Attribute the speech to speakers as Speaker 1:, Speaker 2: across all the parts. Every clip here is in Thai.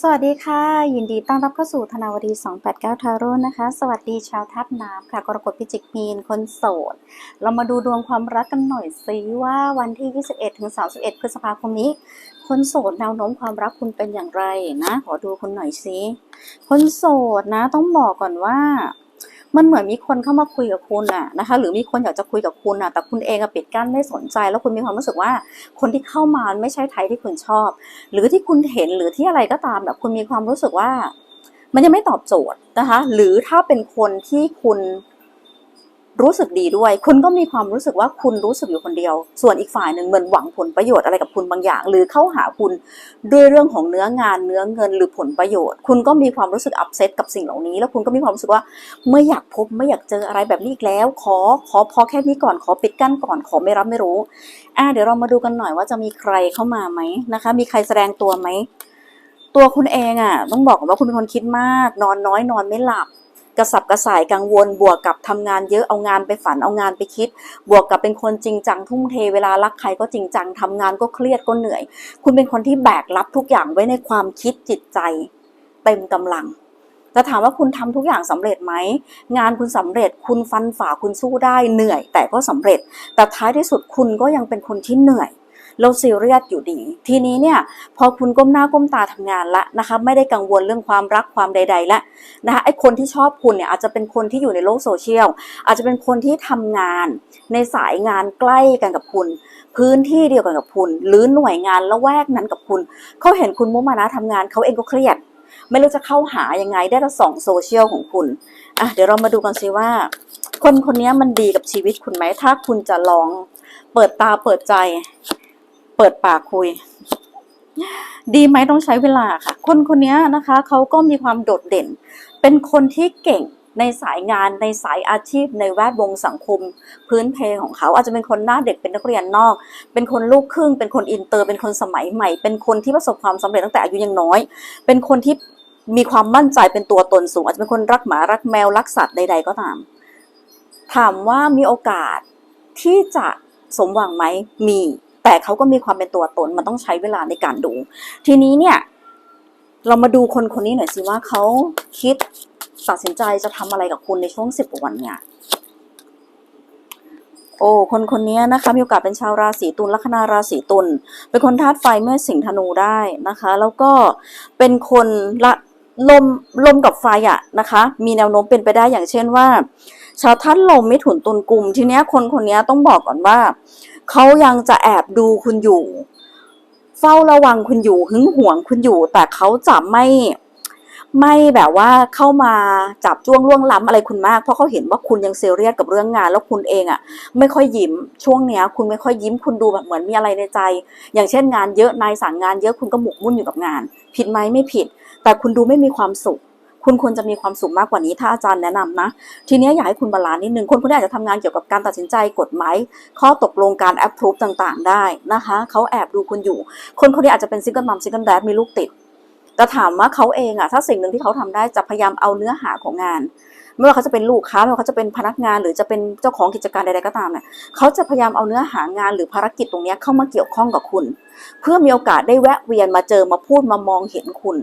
Speaker 1: สวัสดีค่ะ ยินดีต้อนรับเข้าสู่ธนาวดี 289 ทาโร่นะคะ สวัสดีชาวทับน้ำค่ะ กรกฎพิจิกมีนคนโสด เรามาดูดวงความรักกันหน่อยซิว่าวันที่ 21 ถึง 31 พฤษภาคมนี้ คนโสดแนวโน้มความรักคุณเป็นอย่างไรนะ ขอดูคนหน่อยซิคนโสดนะต้องบอกก่อนว่า มันเหมือนมีคนเข้ามาคุยกับคุณอะนะคะ หรือมีคนอยากจะคุยกับคุณอะแต่คุณเองอะปิดกั้นไม่สนใจ แล้วคุณมีความรู้สึกว่า คนที่เข้ามาไม่ใช่ไทยที่คุณชอบ หรือที่คุณเห็นหรือที่อะไรก็ตามแบบคุณมีความรู้สึกว่า มันยังไม่ตอบโจทย์นะคะ หรือถ้าเป็นคนที่คุณ รู้สึกดีด้วย คุณก็มีความรู้สึกว่าคุณรู้สึกอยู่คนเดียว ส่วนอีกฝ่ายหนึ่งเหมือนหวังผลประโยชน์อะไรกับคุณบางอย่าง หรือเข้าหาคุณด้วยเรื่องของเนื้องานเนื้อเงินหรือผลประโยชน์ คุณก็มีความรู้สึกอับเซตกับสิ่งเหล่านี้ แล้วคุณก็มีความรู้สึกว่าไม่อยากพบไม่อยากเจออะไรแบบนี้อีกแล้ว ขอขอพอแค่นี้ก่อนขอปิดกั้นก่อนขอไม่รับไม่รู้อะเดี๋ยวเรามาดูกันหน่อยว่าจะมีใครเข้ามาไหมนะคะ มีใครแสดงตัวไหมตัวคุณเองอะต้องบอกก่อนว่าคุณเป็นคนคิดมาก นอนน้อยนอนไม่หลับ กระสับกระส่ายกังวล บวกกับทำงานเยอะเอางานไปฝันเอางานไปคิด บวกกับเป็นคนจริงจังทุ่มเทเวลารักใครก็จริงจังทำงานก็เครียดก็เหนื่อย คุณเป็นคนที่แบกรับทุกอย่างไว้ในความคิดจิตใจ เต็มกำลังแต่ถามว่าคุณทำทุกอย่างสำเร็จไหม งานคุณสำเร็จคุณฟันฝ่าคุณสู้ได้เหนื่อย แต่ก็สำเร็จ แต่ท้ายที่สุดคุณก็ยังเป็นคนที่เหนื่อย เราซีเรียสอยู่ดี ทีนี้เนี่ยพอคุณก้มหน้าก้มตาทำงานละนะคะไม่ได้กังวลเรื่องความรักความใด ๆ ละนะคะไอ้คนที่ชอบคุณเนี่ยอาจจะเป็นคนที่อยู่ในโลกโซเชียลอาจจะเป็นคนที่ทำงานในสายงานใกล้กันกับคุณ พื้นที่เดียวกันกับคุณ หรือหน่วยงานละแวกนั้นกับคุณเขาเห็นคุณมุมานะทำงานเขาเองก็เครียด ไม่รู้จะเข้าหายังไงได้แต่สองโซเชียลของคุณอะเดี๋ยวเรามาดูกันซิว่า คนคนนี้มันดีกับชีวิตคุณไหมถ้าคุณจะลองเปิดตาเปิดใจ เปิดปากคุย ดีไหมต้องใช้เวลาค่ะ คนคนนี้นะคะเขาก็มีความโดดเด่น เป็นคนที่เก่งในสายงานในสายอาชีพในแวดวงสังคม พื้นเพของเขาอาจจะเป็นคนหน้าเด็กเป็นนักเรียนนอก เป็นคนลูกครึ่ง เป็นคนอินเตอร์ เป็นคนสมัยใหม่ เป็นคนที่ประสบความสำเร็จตั้งแต่อายุยังน้อย เป็นคนที่มีความมั่นใจเป็นตัวตนสูง อาจจะเป็นคนรักหมารักแมวรักสัตว์ใด ๆ ก็ตาม ถามว่ามีโอกาสที่จะสมหวังไหมมี แต่เขาก็มีความเป็นตัวตนมันต้องใช้เวลาในการดู ทีนี้เนี่ย เรามาดูคนคนนี้หน่อยสิว่าเขาคิดตัดสินใจจะทำอะไรกับคุณในช่วงสิบวันเนี่ยโอ้คนคนนี้นะคะมีโอกาสเป็นชาวราศีตุลลัคนาราศีตุลเป็นคนธาตุไฟเมื่อสิงห์ธนูได้นะคะ แล้วก็เป็นคนละลมลมกับไฟอะนะคะ มีแนวโน้มเป็นไปได้อย่างเช่นว่า ชาวท่านลมไม่ถุนตุลกลุ่มทีเนี้ยคนคนนี้ต้องบอกก่อนว่าเขายังจะแอบดูคุณอยู่ เฝ้าระวังคุณอยู่หึงหวงคุณอยู่ แต่เขาจะไม่ไม่แบบว่าเข้ามาจับจ้วงล่วงล้ำอะไรคุณมาก เพราะเขาเห็นว่าคุณยังเซเรียสกับเรื่องงาน แล้วคุณเองอะ่ะ ไม่ค่อยยิ้มช่วงเนี้ย คุณไม่ค่อยยิ้มคุณดูแบบเหมือนมีอะไรในใจ อย่างเช่นงานเยอะนายสั่งงานเยอะคุณก็หมกมุ่นอยู่กับงาน ผิดไหมไม่ผิด แต่คุณดูไม่มีความสุข คุณควรจะมีความสุขมากกว่านี้ถ้าอาจารย์แนะนำนะ ทีนี้อยากให้คุณบาลานซ์นิดนึงคนคนนี้อาจจะทำงานเกี่ยวกับการตัดสินใจกฎหมายข้อตกลงการแอปพรูฟต่างๆ ได้นะคะเขาแอบดูคุณอยู่ คนคนนี้อาจจะเป็นซิงเกิลมัมซิงเกิลแดดมีลูกติดแต่ถามว่าเขาเองอะถ้าสิ่งหนึ่งที่เขาทำได้จะพยายามเอาเนื้อหาของงาน ไม่ว่าเขาจะเป็นลูกค้าไม่ว่าเขาจะเป็นพนักงานหรือจะเป็นเจ้าของกิจการใดๆก็ตามเนี่ยเขาจะพยายามเอาเนื้อหางานหรือภารกิจตรงนี้เข้ามาเกี่ยวข้องกับคุณ เพื่อมีโอกาสได้แวะเวียนมาเจอมาพูดมามองเห็นคุณ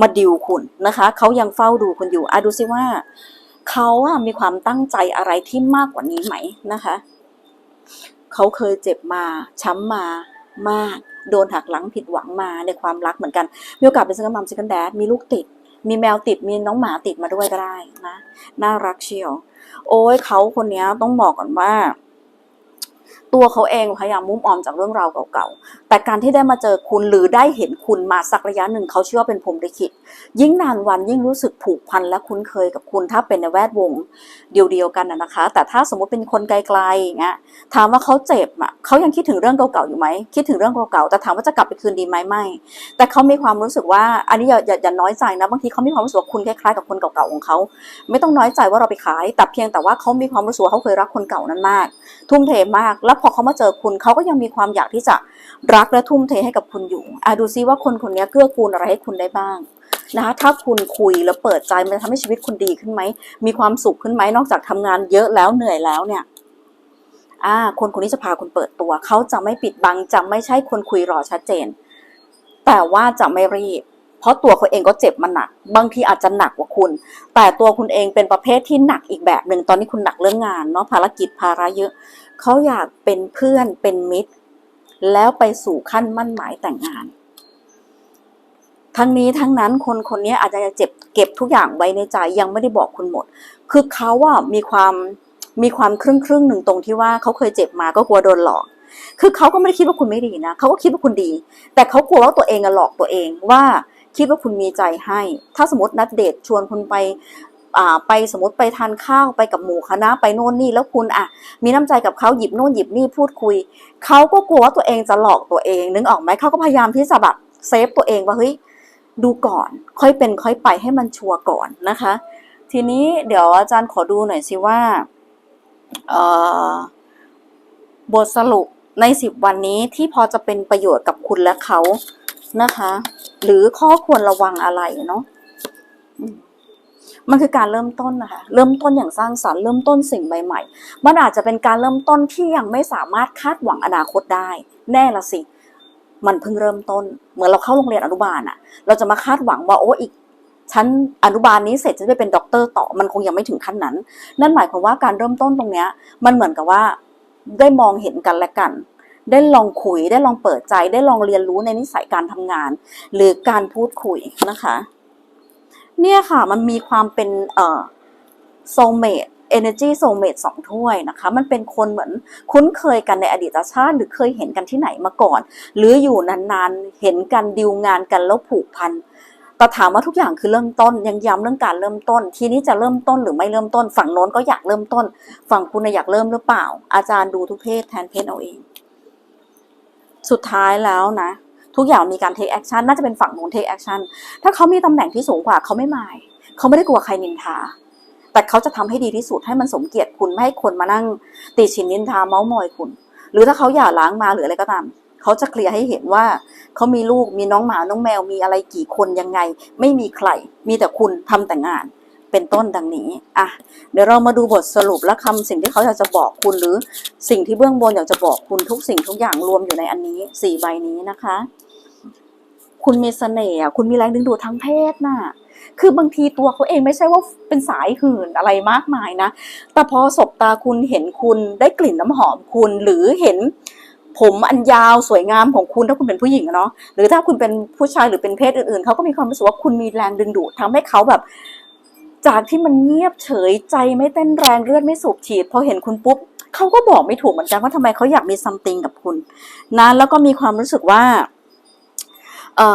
Speaker 1: มาดิวคุณนะคะ เขายังเฝ้าดูคุณอยู่อะดูซิว่าเขาอะมีความตั้งใจอะไรที่มากกว่านี้ไหมนะคะ เขาเคยเจ็บมา ช้ำมามาก โดนหักหลังผิดหวังมาในความรักเหมือนกัน มีโอกาสเป็นซิงเกิลมัมซิงเกิลแดดมีลูกติด มีแมวติด มีน้องหมาติดมาด้วยก็ได้นะ น่ารักเชียว โอ้ยเขาคนนี้ต้องบอกก่อนว่า ตัวเขาเองพยายามมุ่งออมจากเรื่องราวเก่าๆ แต่การที่ได้มาเจอคุณหรือได้เห็นคุณมาสักระยะหนึ่งเขาเชื่อว่าเป็นพรมลิขิต ยิ่งนานวันยิ่งรู้สึกผูกพันและคุ้นเคยกับคุณถ้าเป็นในแวดวงเดียวๆกันนะคะ แต่ถ้าสมมติเป็นคนไกลๆอย่างเงี้ยถามว่าเขาเจ็บอะเขายังคิดถึงเรื่องเก่าๆอยู่ไหมคิดถึงเรื่องเก่าๆแต่ถามว่าจะกลับไปคืนดีไหมไม่ แต่เขามีความรู้สึกว่าอันนี้อย่าอย่าอย่าน้อยใจนะบางทีเขามีความรู้สึกว่าคุณคล้ายๆกับคนเก่าๆของเขาไม่ต้องน้อยใจว่าเราไปขาย แต่เพียงแต่ว่าเขามีความรู้สึกว่าเขาเคยรักคนเก่านั้นมาก ทุ่มเทมากแล้วพอเขามาเจอคุณเขาก็ยังมีความอยากที่จะรักและทุ่มเทให้กับคุณอยู่อะดูซิว่าคนคนนี้เกื้อกูลอะไรให้คุณได้บ้างนะคะถ้าคุณคุยแล้วเปิดใจมันจะทำให้ชีวิตคุณดีขึ้นไหมมีความสุขขึ้นไหมนอกจากทำงานเยอะแล้วเหนื่อยแล้วเนี่ยอ่าคนคนนี้จะพาคุณเปิดตัว เขาจะไม่ปิดบังจะไม่ใช่คนคุยรอชัดเจน แต่ว่าจะไม่รีบ เพราะตัวเขาเองก็เจ็บมาหนัก บางทีอาจจะหนักกว่าคุณ แต่ตัวคุณเองเป็นประเภทที่หนักอีกแบบหนึ่งตอนนี้คุณหนักเรื่องงานเนาะภารกิจภาระเยอะเขาอยากเป็นเพื่อนเป็นมิตร แล้วไปสู่ขั้นมั่นหมายแต่งงาน ทั้งนี้ทั้งนั้นคนคนนี้อาจจะเจ็บเก็บทุกอย่างไว้ในใจยังไม่ได้บอกคุณหมด คือเขาว่ามีความมีความครึ่งครึ่งหนึ่งตรงที่ว่าเขาเคยเจ็บมาก็กลัวโดนหลอก คือเขาก็ไม่ได้คิดว่าคุณไม่ดีนะเขาก็คิดว่าคุณดี แต่เขากลัวว่าตัวเองอะหลอกตัวเองว่า คิดว่าคุณมีใจให้ ถ้าสมมตินัดเดทชวนคุณไปอ่าไปสมมติไปทานข้าวไปกับหมู่คณะไปโน่นนี่แล้วคุณอะ มีน้ำใจกับเขาหยิบโน่นหยิบนี่พูดคุยเขาก็กลัวว่าตัวเองจะหลอกตัวเองนึกออกไหมเขาก็พยายามที่จะแบบเซฟตัวเองว่าเฮ้ยดูก่อน ค่อยเป็นค่อยไปให้มันชัวร์ก่อนนะคะ ทีนี้เดี๋ยวอาจารย์ขอดูหน่อยสิว่าบทสรุปในสิบวันนี้ที่พอจะเป็นประโยชน์กับคุณและเขา นะคะ หรือข้อควรระวังอะไรเนาะมันคือการเริ่มต้นนะคะ เริ่มต้นอย่างสร้างสรรค์เริ่มต้นสิ่งใหม่ๆ มันอาจจะเป็นการเริ่มต้นที่ยังไม่สามารถคาดหวังอนาคตได้ แน่ละสิ มันเพิ่งเริ่มต้น เหมือนเราเข้าโรงเรียนอนุบาลอะเราจะมาคาดหวังว่าโอ้อีกชั้นอนุบาลนี้เสร็จจะได้เป็นด็อกเตอร์ต่อ มันคงยังไม่ถึงขั้นนั้น นั่นหมายความว่าการเริ่มต้นตรงเนี้ย มันเหมือนกับว่าได้มองเห็นกันและกัน ได้ลองคุย ได้ลองเปิดใจ ได้ลองเรียนรู้ในนิสัยการทำงาน หรือการพูดคุยนะคะ เนี่ยค่ะมันมีความเป็นเอ่อ soulmate energy soulmate สองถ้วยนะคะ มันเป็นคนเหมือนคุ้นเคยกันในอดีตชาติ หรือเคยเห็นกันที่ไหนมาก่อน หรืออยู่นานๆ เห็นกันดิวงานกันแล้วผูกพันแต่ถามว่าทุกอย่างคือเริ่มต้น ยังย้ำเรื่องการเริ่มต้น ทีนี้จะเริ่มต้นหรือไม่เริ่มต้น ฝั่งโน้นก็อยากเริ่มต้น ฝั่งคุณอยากเริ่มหรือเปล่า อาจารย์ดูทุกเพศแทนเพศเอาเอง สุดท้ายแล้วนะ ทุกอย่างมีการ take action น่าจะเป็นฝั่งโน้น take action ถ้าเขามีตำแหน่งที่สูงกว่าเขาไม่หมายเขาไม่ได้กลัวใครนินทาแต่เขาจะทำให้ดีที่สุดให้มันสมเกียรติคุณไม่ให้คนมานั่งติชินนินทาเมาส์มอยคุณ หรือถ้าเขาหย่าร้างมาหรืออะไรก็ตามเขาจะเคลียร์ให้เห็นว่าเขามีลูกมีน้องหมาน้องแมวมีอะไรกี่คนยังไง ไม่มีใคร มีแต่คุณทำแต่งาน เป็นต้นดังนี้อะเดี๋ยวเรามาดูบทสรุปและคำสิ่งที่เขาอยากจะบอกคุณหรือสิ่งที่เบื้องบนอยากจะบอกคุณทุกสิ่งทุกอย่างรวมอยู่ในอันนี้สี่ใบนี้นะคะ คุณมีเสน่ห์คุณมีแรงดึงดูดทางเพศน่ะคือบางทีตัวเขาเองไม่ใช่ว่าเป็นสายหื่นอะไรมากมายนะ แต่พอสบตาคุณเห็นคุณได้กลิ่นน้ำหอมคุณหรือเห็นผมอันยาวสวยงามของคุณถ้าคุณเป็นผู้หญิงเนาะหรือถ้าคุณเป็นผู้ชายหรือเป็นเพศอื่นๆเขาก็มีความรู้สึกว่าคุณมีแรงดึงดูดทำให้เขาแบบ จากที่มันเงียบเฉยใจไม่เต้นแรงเลือดไม่สูบฉีดพอเห็นคุณปุ๊บเขาก็บอกไม่ถูกเหมือนกันว่าทำไมเขาอยากมีซัมติงกับคุณนะแล้วก็มีความรู้สึกว่าเอ่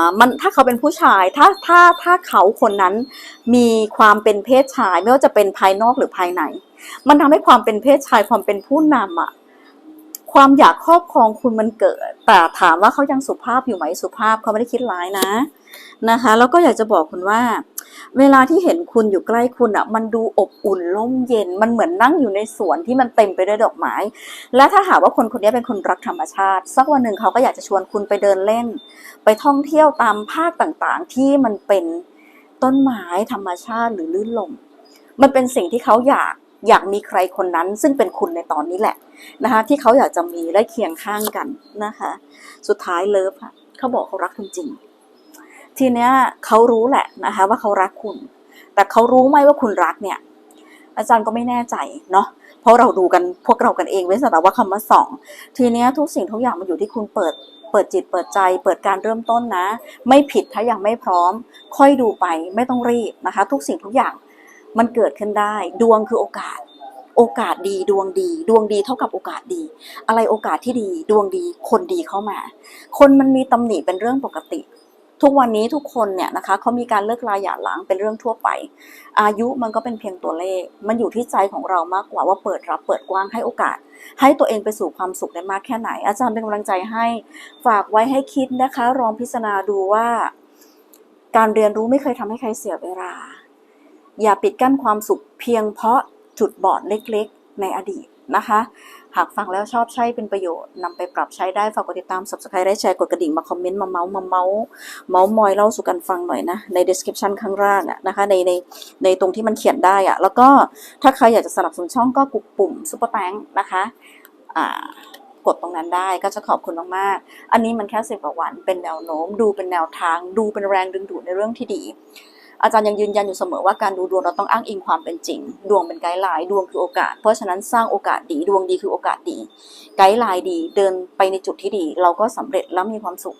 Speaker 1: อมันถ้าเขาเป็นผู้ชายถ้าถ้าถ้าเขาคนนั้นมีความเป็นเพศชาย ไม่ว่าจะเป็นภายนอกหรือภายใน มันทำให้ความเป็นเพศชายความเป็นผู้นำอะความอยากครอบครองคุณมันเกิด แต่ถามว่าเขายังสุภาพอยู่ไหมสุภาพเขาไม่ได้คิดร้ายนะนะคะ แล้วก็อยากจะบอกคุณว่า เวลาที่เห็นคุณอยู่ใกล้คุณอะ มันดูอบอุ่นร่มเย็น มันเหมือนนั่งอยู่ในสวนที่มันเต็มไปด้วยดอกไม้ และถ้าหากว่าคนคนนี้เป็นคนรักธรรมชาติ สักวันหนึ่งเขาก็อยากจะชวนคุณไปเดินเล่น ไปท่องเที่ยวตามภาคต่างๆ ที่มันเป็นต้นไม้ธรรมชาติหรือลื่นลม มันเป็นสิ่งที่เขาอยากอยากมีใครคนนั้น ซึ่งเป็นคุณในตอนนี้แหละนะคะที่เขาอยากจะมีและเคียงข้างกันนะคะ สุดท้ายเลิฟค่ะเขาบอกเขารักคุณจริง ทีเนี้ยเขารู้แหละนะคะว่าเขารักคุณ แต่เขารู้ไหมว่าคุณรักเนี่ย อาจารย์ก็ไม่แน่ใจเนาะเพราะเราดูกันพวกเรากันเองเว้นแต่ว่าคำว่าสองทีเนี้ยทุกสิ่งทุกอย่างมันอยู่ที่คุณเปิดเปิดจิตเปิดใจเปิดการเริ่มต้นนะ ไม่ผิดถ้ายังไม่พร้อม ค่อยดูไปไม่ต้องรีบนะคะ ทุกสิ่งทุกอย่างมันเกิดขึ้นได้ ดวงคือโอกาส โอกาสดีดวงดี ดวงดีเท่ากับโอกาสดี อะไรโอกาสที่ดี ดวงดีคนดีเข้ามา คนมันมีตำหนิเป็นเรื่องปกติ ทุกวันนี้ทุกคนเนี่ยนะคะเขามีการเลิกลาหย่าร้างเป็นเรื่องทั่วไป อายุมันก็เป็นเพียงตัวเลข มันอยู่ที่ใจของเรามากกว่าว่าเปิดรับเปิดกว้างให้โอกาส ให้ตัวเองไปสู่ความสุขได้มากแค่ไหน อาจารย์เป็นกำลังใจให้ฝากไว้ให้คิดนะคะลองพิจารณาดูว่า การเรียนรู้ไม่เคยทำให้ใครเสียเวลา อย่าปิดกั้นความสุขเพียงเพราะจุดบอดเล็ก ๆ ในอดีต นะคะ หากฟังแล้วชอบใช้เป็นประโยชน์นำไปปรับใช้ได้ ฝากกดติดตาม subscribe ได้แชร์กดกระดิ่งมาคอมเมนต์มาเมาส์มาเมาส์เมาส์มอยเล่าสู่กันฟังหน่อยนะใน description ข้างล่างอะนะคะในในในตรงที่มันเขียนได้อะแล้วก็ถ้าใครอยากจะสนับสนุนช่องก็กดปุ่ม super thank นะคะอ่ากกดตรงนั้นได้ก็จะขอบคุณมากๆ อันนี้มันแค่สิบกว่าวันเป็นแนวโน้ม ดูเป็นแนวทาง ดูเป็นแรงดึงดูดในเรื่องที่ดี อาจารย์ยังยืนยันอยู่เสมอว่าการดูดวงเราต้องอ้างอิงความเป็นจริง ดวงเป็นไกด์ไลน์ดวงคือโอกาส เพราะฉะนั้นสร้างโอกาสดีดวงดีคือโอกาสดี ไกด์ไลน์ดีเดินไปในจุดที่ดี เราก็สำเร็จแล้วมีความสุข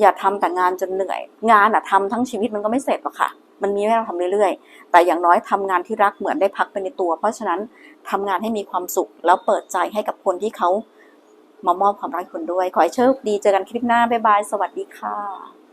Speaker 1: อย่าทำแต่งานจนเหนื่อย งานอะทำทั้งชีวิตมันก็ไม่เสร็จหรอกค่ะ มันมีให้เราทำเรื่อยๆ แต่อย่างน้อยทำงานที่รักเหมือนได้พักไปในตัว เพราะฉะนั้นทำงานให้มีความสุขแล้วเปิดใจให้กับคนที่เขามามอบความรักคุณด้วย ขอให้โชคดีเจอกันคลิปหน้าบ๊ายบายสวัสดีค่ะ